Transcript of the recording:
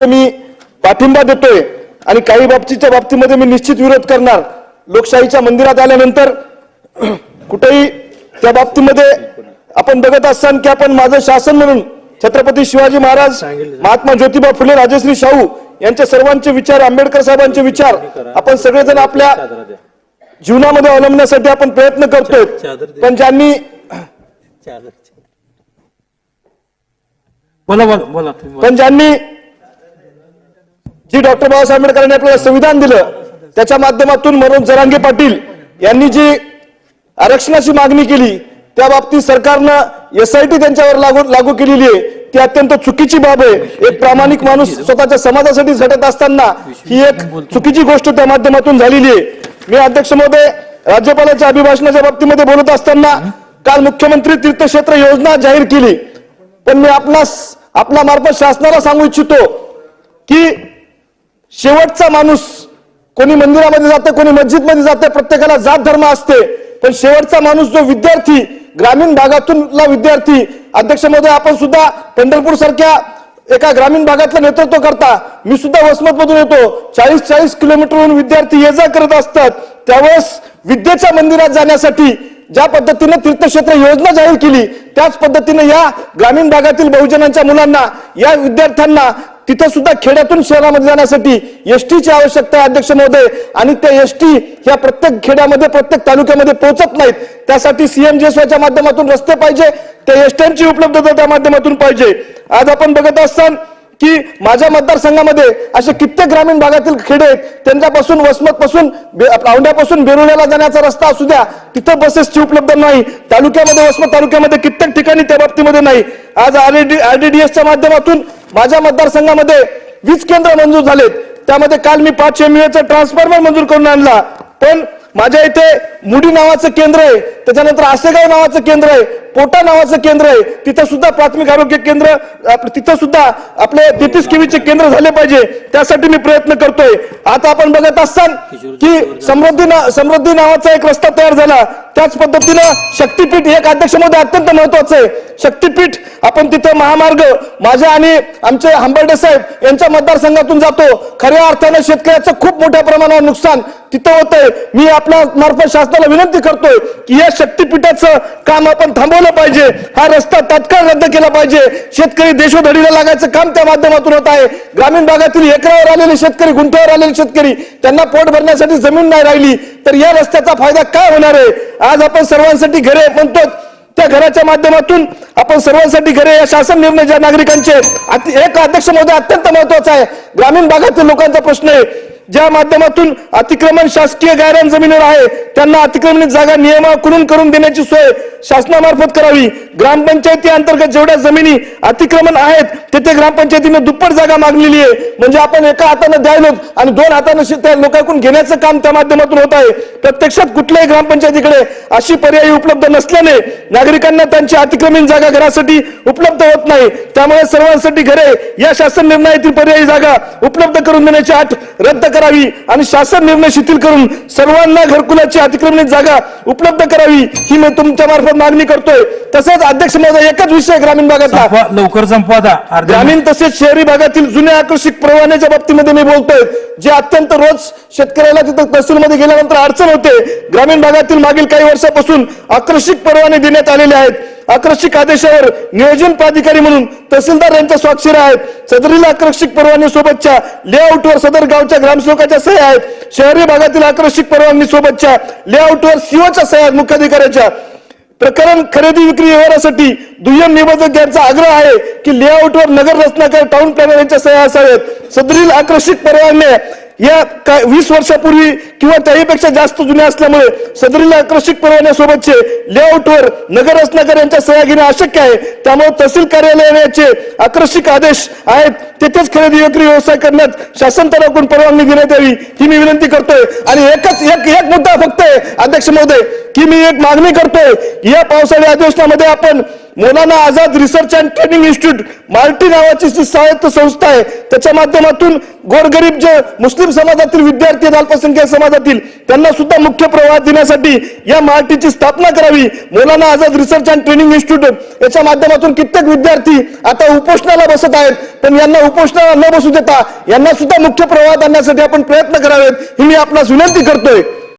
मी पाठिंबा देतोय आणि काही बाबतीच्या बाबतीमध्ये मी निश्चित विरोध करणार. लोकशाहीच्या मंदिरात आल्यानंतर कुठेही त्या बाबतीमध्ये आपण बघत असताना की आपण माझं शासन म्हणून छत्रपती शिवाजी महाराज महात्मा ज्योतिबा फुले राजश्री शाहू यांचे सर्वांचे विचार आंबेडकर साहेबांचे विचार आपण सगळेजण आपल्या जीवनामध्ये अवलंबण्यासाठी आपण प्रयत्न करतोय. पण ज्यांनी. पण ज्यांनी जी डॉक्टर बाबासाहेब आंबेडकरांनी आपल्याला संविधान दिलं त्याच्या माध्यमातून मनोज जरांगे पाटील यांनी जी आरक्षणाची मागणी केली त्या बाबतीत सरकारनं एसआयटी त्यांच्यावर लागू लागू केलेली आहे. ती अत्यंत चुकीची बाब आहे. एक प्रामाणिक माणूस स्वतःच्या समाजासाठी झटत असताना ही एक चुकीची गोष्ट त्या माध्यमातून झालेली आहे. मी अध्यक्ष महोदय राज्यपालाच्या अभिभाषणाच्या बाबतीमध्ये बोलत असताना काल मुख्यमंत्री तीर्थक्षेत्र योजना जाहीर केली. पण मी आपणास आपल्या मार्फत शासनाला सांगू इच्छितो की शेवटचा माणूस कोणी मंदिरामध्ये जाते कोणी मस्जिदमध्ये जाते प्रत्येकाला जात धर्म असते. पण शेवटचा माणूस जो विद्यार्थी ग्रामीण भागातूनला विद्यार्थी अध्यक्ष महोदय आपण सुद्धा पंढरपूर सारख्या एका ग्रामीण भागातलं नेतृत्व करता. मी सुद्धा वसमत मधून येतो. चाळीस चाळीस किलोमीटरहून विद्यार्थी ये जा करत असतात. त्यावेळेस विद्येच्या मंदिरात जाण्यासाठी ज्या पद्धतीने तीर्थक्षेत्र योजना जाहीर केली त्याच पद्धतीने या ग्रामीण भागातील बहुजनांच्या मुलांना या विद्यार्थ्यांना तिथं सुद्धा खेड्यातून शहरामध्ये जाण्यासाठी एसटीची आवश्यकता आहे अध्यक्ष महोदय. आणि त्या एसटी ह्या प्रत्येक खेड्यामध्ये प्रत्येक तालुक्यामध्ये पोहोचत नाहीत. त्यासाठी सीएमजीएसवायच्या माध्यमातून रस्ते पाहिजे त्या एसट्यांची उपलब्धता त्या माध्यमातून पाहिजे. आज आपण बघत असताना की माझ्या मतदारसंघामध्ये असे कित्येक ग्रामीण भागातील खेडे आहेत त्यांच्यापासून वसमत पासून औंढ्यापासून जाण्याचा रस्ता असू द्या तिथं बसेसची उपलब्ध नाही. तालुक्यामध्ये वसमत तालुक्यामध्ये कित्येक ठिकाणी त्या बाबतीमध्ये नाही. आज आरडी आरडीडीएसच्या माध्यमातून माझ्या मतदारसंघामध्ये वीज केंद्र मंजूर झालेत. त्यामध्ये काल मी पाच एमईएचा ट्रान्सफॉर्मर मंजूर करून आणला. पण माझ्या इथे मुडी नावाचं केंद्र आहे. त्याच्यानंतर आसेगाव नावाचं केंद्र आहे. पोटा नावाचं केंद्र आहे. तिथं सुद्धा प्राथमिक आरोग्य केंद्र तिथं सुद्धा आपले तेहतीस केवीचे केंद्र झाले पाहिजे. त्यासाठी मी प्रयत्न करतोय. आता आपण बघत असताल की समृद्धी ना समृद्धी नावाचा एक रस्ता तयार झाला. त्याच पद्धतीनं शक्तीपीठ हे एक अध्यक्षमध्ये अत्यंत महत्वाचं आहे. शक्तीपीठ आपण तिथं महामार्ग माझ्या आणि आमचे हंबर्डे साहेब यांच्या मतदारसंघातून जातो. खऱ्या अर्थानं शेतकऱ्याचं खूप मोठ्या प्रमाणावर नुकसान तिथं होतंय. मी आपल्या मार्फत शासनाला विनंती करतोय की या शक्तीपीठाचं काम आपण थांबवलं पाहिजे. हा रस्ता तात्काळ रद्द केला पाहिजे. शेतकरी देशोधडीला लागायचं काम त्या माध्यमातून होत आहे. ग्रामीण भागातील एकरावर आलेले शेतकरी गुंठ्यावर आलेले शेतकरी त्यांना पोट भरण्यासाठी जमीन नाही राहिली. तर या रस्त्याचा फायदा काय होणार आहे? आज आपण सर्वांसाठी घरे म्हणतो त्या घराच्या माध्यमातून आपण सर्वांसाठी घरे या शासन निर्णय ज्या नागरिकांचे अति- एक अध्यक्ष महोदय अत्यंत महत्त्वाचा आहे. ग्रामीण भागातील लोकांचा प्रश्न आहे ज्या माध्यमातून अतिक्रमण शासकीय गायरान जमिनीवर आहे त्यांना अतिक्रमणित जागा नियमाकडून करून देण्याची सोय शासनामार्फत करावी. ग्रामपंचायती अंतर्गत जेवढ्या जमिनी अतिक्रमण आहेत तिथे ग्रामपंचायतीने दुप्पट जागा मागलेली आहे. म्हणजे आपण एका हातानं द्यायलो आणि दोन हातानं त्या लोकांकडून घेण्याचं काम त्या माध्यमातून होत आहे. प्रत्यक्षात कुठल्याही ग्रामपंचायतीकडे अशी पर्यायी उपलब्ध नसल्याने नागरिकांना त्यांची अतिक्रमण जागा घरासाठी उपलब्ध होत नाही. त्यामुळे सर्वांसाठी घरे या शासन निर्णयातील पर्यायी जागा उपलब्ध करून देण्याची आठ रद्द करावी आणि शासन निर्णय शिथिल करून सर्वांना घरकुलाची अतिक्रमणित जागा उपलब्ध करावी ही मी तुमच्या मार्फत मागणी करतोय. तसंच अध्यक्ष महोदय एकच विषय ग्रामीण भागातला लवकर संपवा ग्रामीण तसेच शहरी भागातील जुन्या आकर्षक परवान्याच्या बाबतीमध्ये मी बोलतोय जे अत्यंत रोज शेतकऱ्याला तिथं तहसीलमध्ये गेल्यानंतर अडचण होते. ग्रामीण भागातील मागील काही वर्षापासून आकर्षक परवाने देण्यात आलेले आहेत. आकर्षक आदेशावर नियोजन प्राधिकारी म्हणून तहसीलदार यांच्या स्वाक्षरी आहेत. सदरील आकर्षक परवाने सोबतच्या लेआउटवर सदर गावच्या ग्रामसेवकाच्या सह्या आहेत. शहरी भागातील आकर्षक परवानगी सोबतच्या लेआउटवर सीओच्या सह्या मुख्याधिकाऱ्याच्या. प्रकरण खरेदी विक्री व्यवहारासाठी दुय्यम निबंधक यांचा आग्रह आहे की लेआउटवर नगर रचनाकार टाउन प्लॅनर यांच्या सह्या असाव्यात. सदरील आकर्षक परवाने या काय वीस वर्षापूर्वी किंवा त्याहीपेक्षा जास्त जुन्या असल्यामुळे सदरील आकर्षक परवान्यासोबतचे लेआउटवर नगर यांच्या सह्या घेणे अशक्य आहे. त्यामुळे तहसील कार्यालयाचे आकर्षक आदेश आहेत. तेथेच खरेदी विक्री व्यवसाय करण्यात शासन तराकडून परवानगी देण्यात यावी ही मी विनंती करतोय. आणि एकच एक एक मुद्दा फक्त अध्यक्ष महोदय की मी एक मागणी करतोय. या पावसाळी अधिवेशनामध्ये आपण Maulana Azad research and training institute Marti नावाची जी स्वायत्त संस्था आहे त्याच्या माध्यमातून गोरगरीब जे मुस्लिम समाजातील विद्यार्थी आहेत, अल्पसंख्याक समाजातील त्यांना सुद्धा मुख्य प्रवाह देण्यासाठी या मार्टीची स्थापना करावी. Maulana Azad research and training institute याच्या माध्यमातून कित्येक विद्यार्थी आता उपोषणाला बसत आहेत पण यांना उपोषणाला न बसू देता यांना सुद्धा मुख्य प्रवाह आणण्यासाठी आपण प्रयत्न करावेत ही मी आपणास विनंती करतोय.